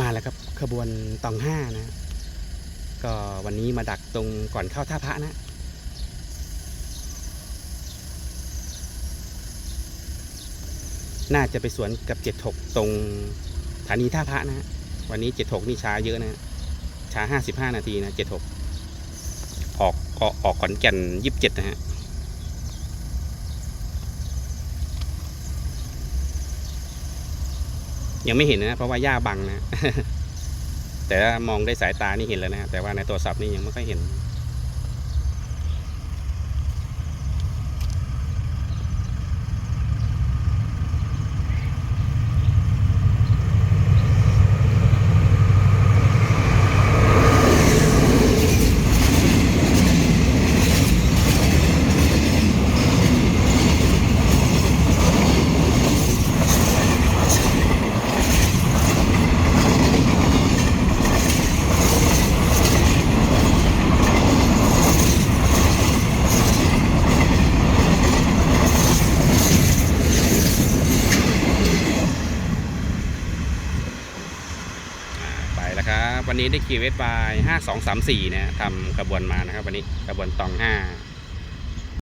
มาแล้วครับขบวนตองห้านะ ก็วันนี้มาดักตรงก่อนเข้าท่าพระนะน่าจะไปสวนกับเจ็ดถกตรงสถานีท่าพระนะฮะวันนี้เจ็ดถกนี่ช้าเยอะนะฮะช้าห้าสิบห้านาทีนะเจ็ดถกออกก็ออกขอนแก่นยี่สิบเจ็ดนะฮะ ยังไม่เห็นนะ เพราะว่าหญ้าบังนะ แต่มองได้สายตานี่เห็นแล้วนะแต่ว่าในโทรศัพท์นี่ยังไม่ค่อยเห็น ครับ วันนี้ได้คิวเวสบายห้าสองสามสี่นะทำกระบวนมานะครับ วันนี้กระบวนตองห้า